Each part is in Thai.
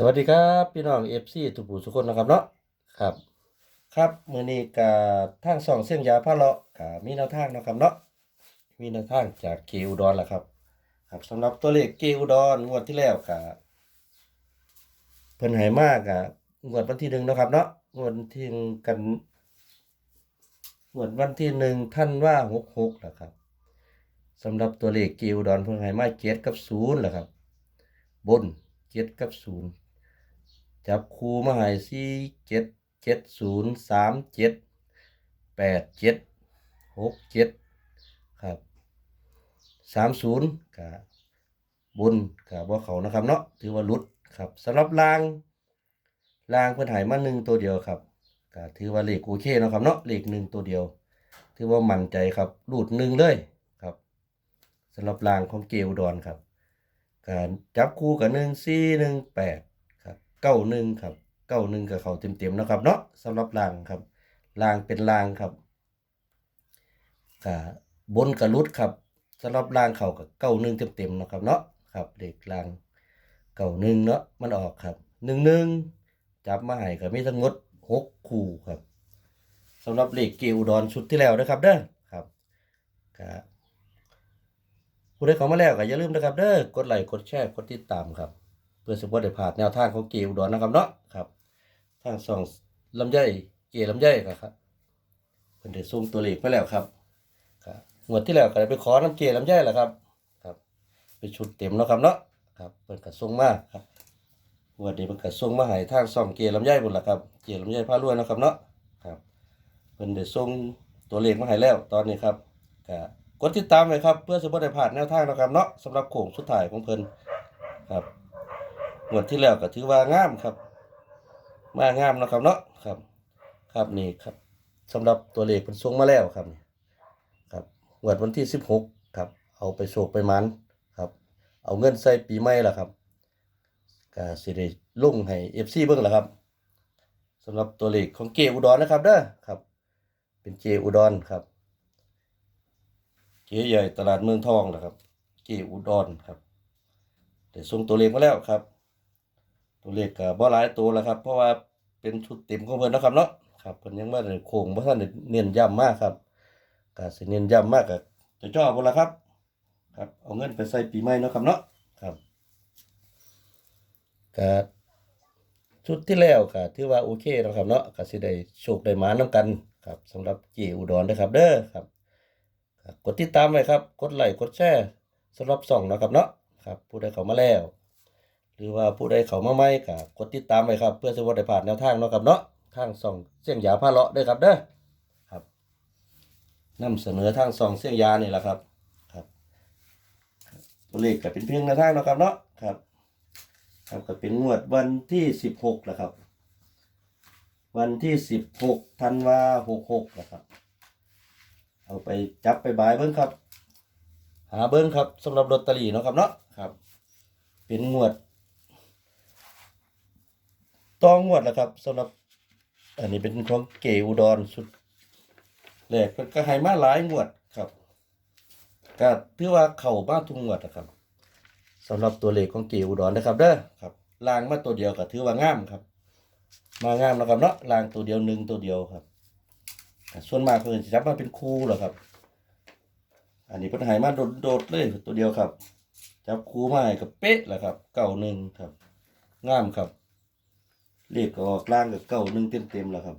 สวัสดีครับพี่น้องเอฟซีทุกผู้ทุกคนนะครับเนาะครับ ครับมือนี้ก็ทางสองเส้นยาพาเลาะก็มีแนวทางนะครับเนาะมีแนวทางจากเกอุดรล่ะครับ ครับสำหรับตัวเลขเกอุดรงวดที่แล้วก็เพิ่นให้มากอะงวดวันที่หนึ่งนะครับเนาะงวดที่หนึ่งกันงวดวันที่หนึ่งท่านว่าหกหกนะครับสำหรับตัวเลขเกอุดรเพิ่นให้มากเจ็ดกับศูนย์แหละครับ บนเจ็ดกับศูนย์ จับคูมาให้สี่เจ็ดเจ็ดศูนย์สามเจ็ดแปดเจ็ดหกเจ็ดครับสามศูนย์กับบนกับว่าเขานะครับเนาะถือว่าลุดครับสำหรับลางลางเพื่อนหายมาหนึ่งตัวเดียวครับก็ถือว่าเลขโอเคนะครับเนาะเลขหนึ่งตัวเดียว ถือว่ามั่นใจครับรูดหนึ่งเลยครับสำหรับลางของเกลดอนครับการจับคู่กับหนึ่งสี่หนึ่งแปด เก้าหนึ่งครับเก้าหนึ่งกับเขาเต็มๆนะครับเนาะสำหรับรางครับรางเป็นรางครับกับบนกับรุดครับสำหรับรางเขากับเก้าหนึ่งเต็มๆนะครับเนาะครับเด็กรางเก้าหนึ่งเนาะมันออกครับหนึ่งหนึ่งจับมาให้กับมีทั้งหมดหกคู่ครับสำหรับเลขเกอุดรชุดที่แล้วนะครับเด้อครับกับผู้ใดเข้ามาแล้วก็อย่าลืมนะครับเด้อกดไลค์กดแชร์กดติดตามครับ พื่อสปอร์ตได้ผ่านแนวทางของเกอุดรนะครับเนาะครับทางสองลำไยเกลำไยครับเพิ่นได้ส่งตัวเลขมาแล้วครับครับงวดที่แล้วก็ได้ไปขอน้ำเกลำไยแหละครับ ครับเป็นชุดเต็มเนาะครับเนาะครับเพิ่นก็ส่งมาครับงวดนี้เพิ่นก็ส่งมาให้ทางสองเกลำไยพุ่นล่ะครับเกลำไยพารวยนะครับเนาะครับเพิ่นได้ส่งตัวเลขมาให้แล้วตอนนี้ครับก็กดติดตามไว้ครับเพื่อสมบูรณ์ได้ผ่านแนวทางนะครับเนาะสำหรับโค้งสุดท้ายของเพิ่นครับ งวดที่แล้วก็ถือว่างามครับ มางามนะครับเนาะครับ ครับนี่ครับสำหรับตัวเลขเพิ่นส่งมาแล้วครับครับงวดวันที่สิบหกครับ เอาไปโศกไปมันครับ เอาเงินใส่ปีใหม่ละครับก็สิได้ลงให้ FC เบิ่งละครับสำหรับตัวเลขของเกอุดรนะครับเด้อครับ เป็นเจอุดรครับเกใหญ่ตลาดเมืองทองนะครับเกอุดรครับแต่ส่งตัวเลขมาแล้วครับ ตัวเลขก็บ่หลายตัวแล้วครับ เพราะว่าเป็นชุดเต็มของเพิ่นนะครับเนาะครับเพิ่นยังบ่ได้โค้งบ่ทันได้เน้นย้ำมากครับก็สิเน้นย้ำมากก็จะจ่อพุ่นละครับ ครับเอาเงินไปใส่ปีใหม่เนาะครับเนาะครับก็ชุดที่แล้วก็ถือว่าโอเคนะครับเนาะก็สิได้โชคได้มานํกันครับสำหรับเจอุดรนะครับ เด้อครับครับกดติดตามไว้ครับ กดไลค์กดแชร์สำหรับส่องนะครับเนาะครับผู้ใดเข้ามาแล้ว หรือว่าผู้ใดเขามาใหม่ก็กดติดตามไว้ครับ เพื่อจะบ่ได้พลาดแนวทางเนาะครับเนาะทางส่องเสียงยาพาเลาะด้อครับเด้อครับนำเสนอทางส่องเสียงยานี่แหละครับครับตัวเลขก็เป็นเพียงแนวทางเนาะครับเนาะครับครับก็เป็นงวดวันที่สิบหกนะครับ วันที่สิบหกธันวาหกหกนะครับ เอาไปจับไปบายเบิ้งครับ หาเบิ้งครับสำหรับลอตเตอรี่เนาะครับเนาะครับ เป็นงวด ต้องวดนะครับสำหรับ อันนี้เป็นของเกอุดรสุดแรกเพิ่นก็ให้มาหลายงวดครับก็ถือว่าเข้าบ้านทุกงวดนะครับสำหรับตัวเลขของเกอุดรนะครับเด้อครับลางมาตัวเดียวก็ถือว่างามครับ มางามนะครับเนาะลางตัวเดียวหนึ่งตัวเดียวครับส่วนมากเพิ่นสิจับมาเป็นคู่เหรอครับ อันนี้เพิ่นหายมาโดดๆเลยตัวเดียวครับ จับคู่มาให้กับเป๊ะแหละครับ เก้าหนึ่งครับงามครับ เลขก็ออกล่างกับเก้าหนึ่งเต็มๆแล้วครับ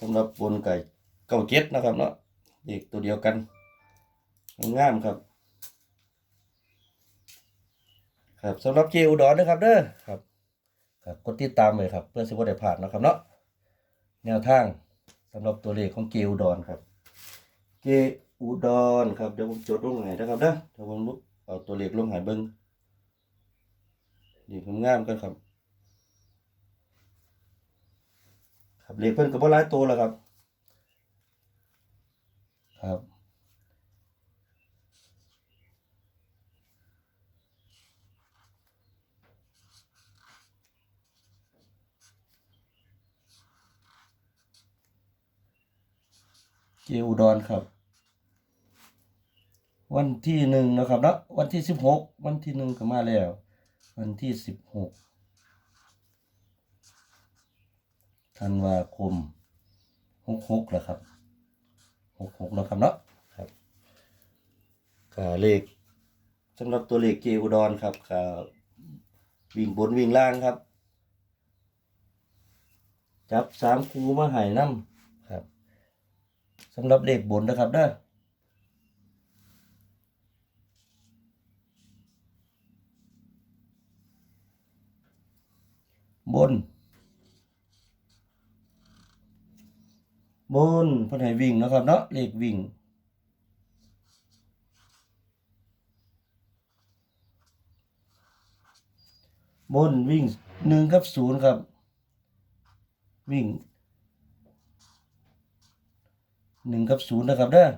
สำหรับบนไก่เก้าเจ็ดนะครับเนาะเลขตัวเดียวกันงามครับ ครับสำหรับเจอุดรนะครับเด้อครับครับกดติดตามเลยครับ เพื่อสิบ่ได้พลาดนะครับเนาะแนวทางสำหรับตัวเลขของเกอุดรครับเกอุดรครับเดี๋ยวผมจดลงให้นะครับนะเดี๋ยวผมเอาตัวเลขลงให้เบิ้งนี่งามกันครับ ครับเลขเพิ่นก็บ่หลายตัวแล้วครับ ครับเจอุดรครับ วันที่หนึ่งนะครับนะวันที่สิบหกวันที่หนึ่งก็มาแล้ว วันที่สิบหก ธันวาคมหกหกแล้วครับหกหกแล้วครับเนาะครับก็เลขสำหรับตัวเลขเจอุดรครับก็วิ่งบนวิ่งล่างครับ จับสามคูมาหายน้ำครับสำหรับเลขบนนะครับเด้อบน บนเพิ่นให้วิ่งนะครับเนาะเลขวิ่งบนวิ่งหนึ่งกับศูนย์ครับ วิ่งหนึ่งกับศูนย์นะครับเด้อ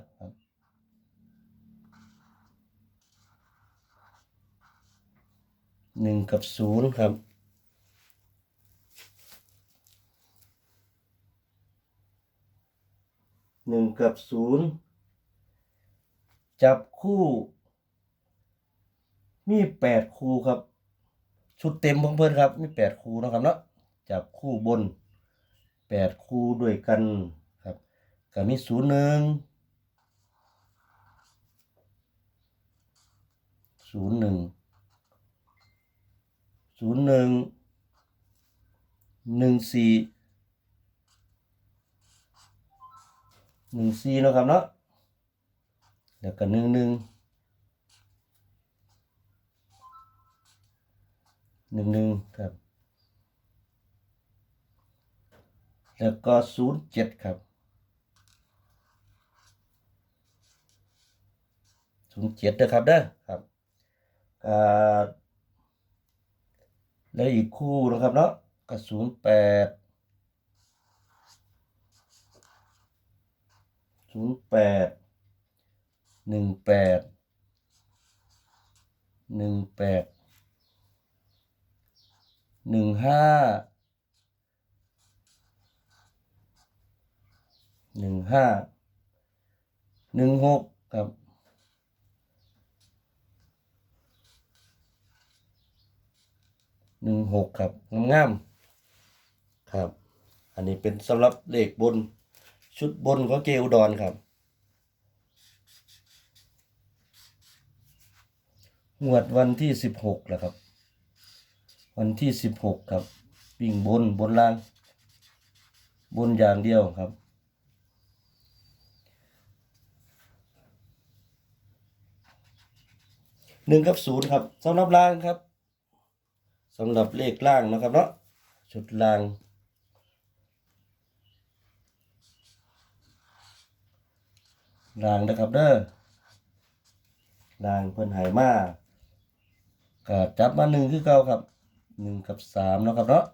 หนึ่งกับศูนย์ครับ หนึ่งกับศูนย์จับคู่ มีแปดคู่ครับ ชุดเต็มของเพื่อนครับ มีแปดคู่นะครับเนาะจับคู่บนแปดคู่ด้วยกันครับก็มีศูนย์หนึ่งศูนย์หนึ่งศูนย์หนึ่งหนึ่งสี่ หนึ่งสี่เนาะครับเนาะแล้วก็หนึ่งหนึ่งหนึ่งหนึ่งครับ แล้วก็ศูนย์เจ็ดครับศูนย์เจ็ดนะครับเด้อครับแล้วอีกคู่นะครับเนาะก็ศูนย์แปด ศูนย์แปดหนึ่งแปดหนึ่งแปดหนึ่งห้าหนึ่งห้าหนึ่งหกครับหนึ่งหกครับงามๆครับ อันนี้เป็นสำหรับเลขบน ชุดบนของเกอุดรครับงวดวันที่สิบหกแหละครับ วันที่สิบหกครับวิ่งบนบนล่าง บนอย่างเดียวครับหนึ่งกับศูนย์ครับสำหรับล่างครับสำหรับเลขล่างนะครับเนาะชุดล่าง รางนะครับเด้อรางเพิ่นหายมากก็จับมาหนึ่งคือเก่าครับหนึ่งกับสามเนาะครับเนาะ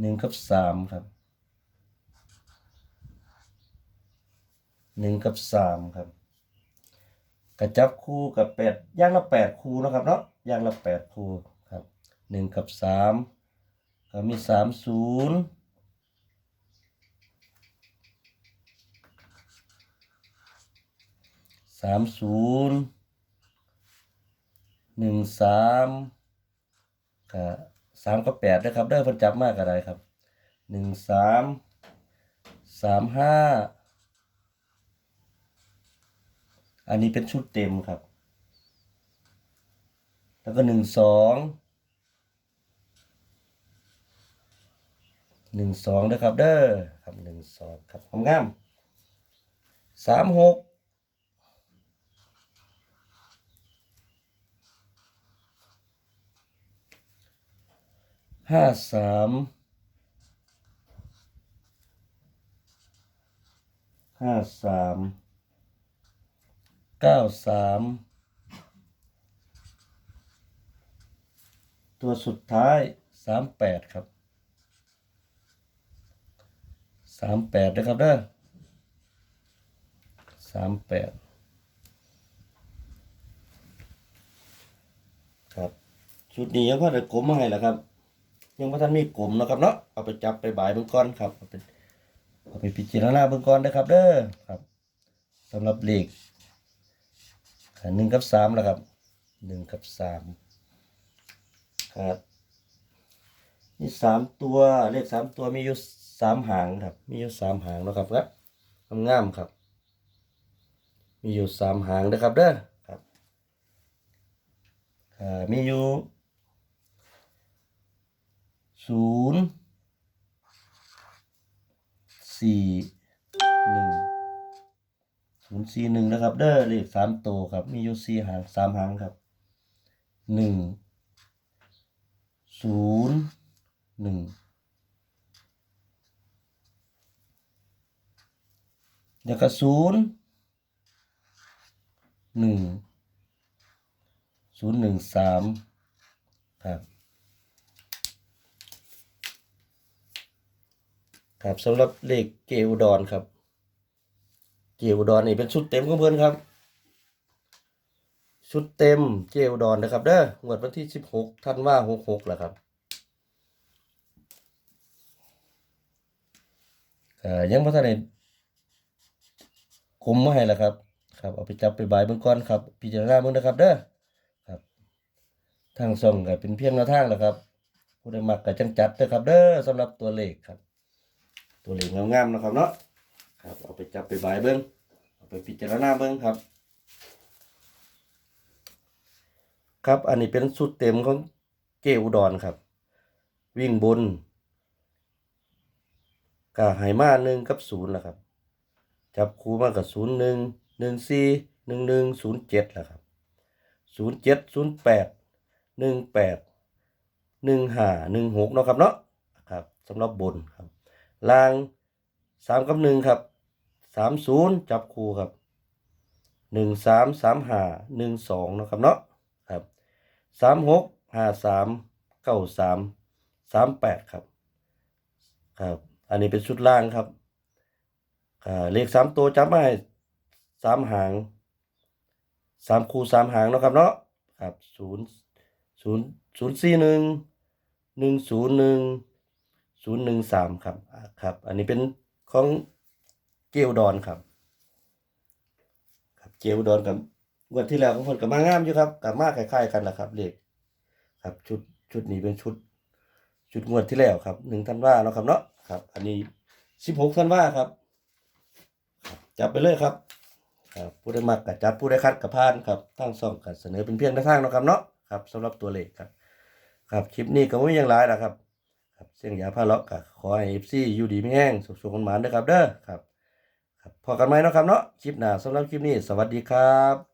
หนึ่งกับสามครับหนึ่งกับสามครับกระจับคู่กับแปดย่างละแปดคู่นะครับเนาะย่างละแปดคู่ครับหนึ่งกับสามก็มีสามศูนย์ สามศูนย์หนึ่งสามกับสามกับแปดนะครับเด้อพิ่นจับมากอะไรครับหนึ่งสามสามห้าอันนี้เป็นชุดเต็มครับ แล้วก็หนึ่งสองหนึ่งสองนะครับเด้อครับหนึ่งสองครับงามสามหก ห้าสามห้าสามเก้าสามตัวสุดท้ายสามแปดครับสามแปดนะครับเด้อสามแปดครับ ชุดนี้ยังพอได้กลมมาให้แล้วครับ ยังพ่ท่านมีกลมนะครับเนาะเอาไปจับไปบายเบิ่งก่อนครับเอาไปเอาไปพิจารณาเบิ่งก่อนนะครับ เด้อครับสำหรับเลขขันหนึ่งกับสามแล้วครับหนึ่งกับสามครับนี่สามตัวเลขสามตัวมีอยู่สามหางครับ มีอยู่สามหางนะครับครับงามๆครับ มีอยู่สามหางนะครับเด้อครับมีอยู่ ศูนย์สี่หนึ่งศูนย์สี่หนึ่งนะครับ เด้อเลขสามตัวครับ มีอยู่สี่หางสามหางครับหนึ่งศูนย์หนึ่งแล้วก็ศูนย์หนึ่งศูนย์หนึ่งสามครับ ครับสำหรับเลขเกอุดรครับเกอุดรนี่เป็นชุดเต็มของเพื่อนครับ ชุดเต็มเกอุดรนะครับเด้องวดวันที่สิบหกธันวาหกหกแหละครับเอ่อยังพัฒนาคุมมาให้ล้วครับ ครับเอาไปจับไปบายเบื้องก่อนครับพิจารณาเบื้องนะครับเด้อครับ ทางส่งก็เป็นเพียงแนวทางแหละครับผู้ใดมักก็จังจัดเด้อครับ เด้อสำหรับตัวเลขครับ ตัวเลขงามๆนะครับเนาะครับเอาไปจับไปบายเบิ้งเอาไปพิจารณาเบิ้งครับ ครับอันนี้เป็นสุดเต็มของเกอุดรครับ วิ่งบนกาไหมาหนึ่งกับศูนย์แหละครับ จับคู่มากับศูนย์หนึ่งหนึ่งสี่หนึ่งหนึ่งศูนย์เจ็ดแหละครับศูนย์เจ็ดศูนย์แปดหนึ่งแปดหนึ่งห้าหนึ่งหกเนาะครับเนาะครับสำหรับบนครับ ล่างสามกับหนึ่งครับสามศูนย์จับคู่ครับหนึ่งสามสามห้าหนึ่งสองนะครับเนาะครับสามหกห้าสามเก้าสามสามแปดครับครับ อันนี้เป็นชุดล่างครับอ่าเลขสามตัวจับมาให้สามหางสามคูสามหางนะครับเนาะครับศูนย์ศูนย์ศูนย์สี่หนึ่งหนึ่งศูนย์หนึ่ง ศูนย์หนึ่งสามครับครับ อันนี้เป็นของเกลดอนครับ ครับเกลดอนกับงวดที่แล้วของคนกับมางามอยู่ครับกับมาคล้ายๆกันแหละครับเลขครับ ชุดชุดนี้เป็นชุด ชุดงวดที่แล้วครับหนึ่งธันว่าเนาะครับเนาะครับ อันนี้สิบหกธันว่าครับ จับไปเลยครับครับผู้ได้มักกับจับผู้ได้คัดกับพานครับทั้งสองกันเสนอเป็นเพียงแนวทางเนาะครับเนาะครับสำหรับตัวเลขครับ ครับคลิปนี้ก็ไม่มีอย่างไรนะครับ ครับเสียงยาพาเลาะกับขอให้เอฟซีอยู่ดีไม่แห้งสุขสุขคนหมานด้วยครับเด้อครับครับพอกันไหมเนาะครับเนาะคลิปหน้าสำหรับคลิปนี้ สวัสดีครับ